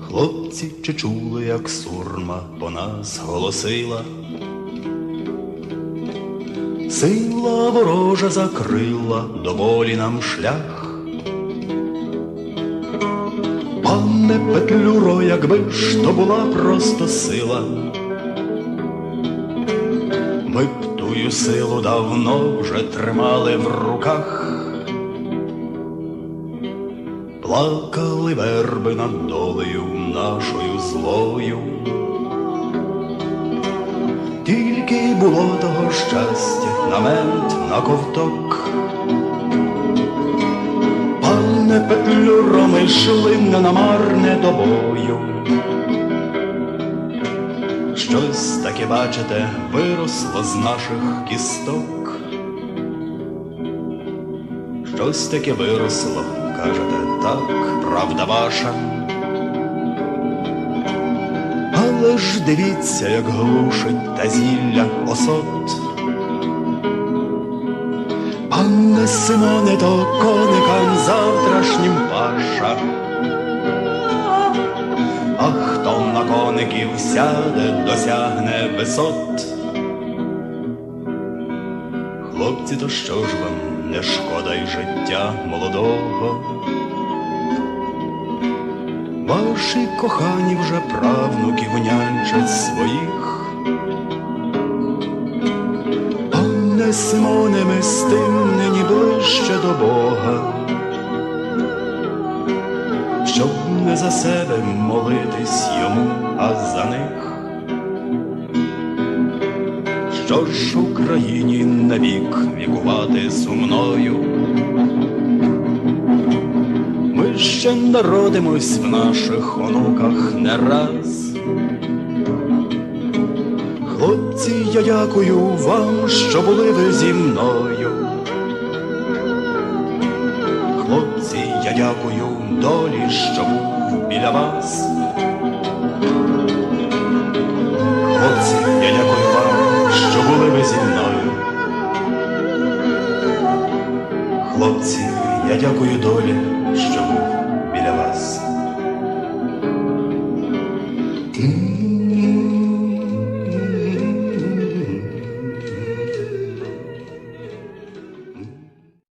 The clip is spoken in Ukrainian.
Хлопці, чи чули, як сурма по нас голосила? Сила ворожа закрила доволі нам шлях. Пане Петлюро, якби ж то була просто сила, ми б тую силу давно вже тримали в руках. Плакали верби над долею нашою злою. Тільки було того щастя на мент, на ковток. Пане Петлюро, ми йшли не на марне до бою. Щось таке, бачите, виросло з наших кісток. Щось таке виросло, кажете, так, правда ваша. Але ж дивіться, як глушить та зілля осот. Пане Симоне, то коникам завтрашнім на сяде, досягне висот. Хлопці, то що ж вам не шкода й життя молодого? Ваші кохані вже правнуків нянчать своїх. Пане Симоне, ми з тим нині ближче до Бога. Не за себе молитись йому, а за них. Що ж Україні навік вікувати сумною? Ми ще народимось в наших онуках не раз. Хлопці, я дякую вам, що були ви зі мною. Хлопці, я дякую долі, що був біля вас. Хлопці, я дякую вам, що були ви зі мною. Хлопці, я дякую долі,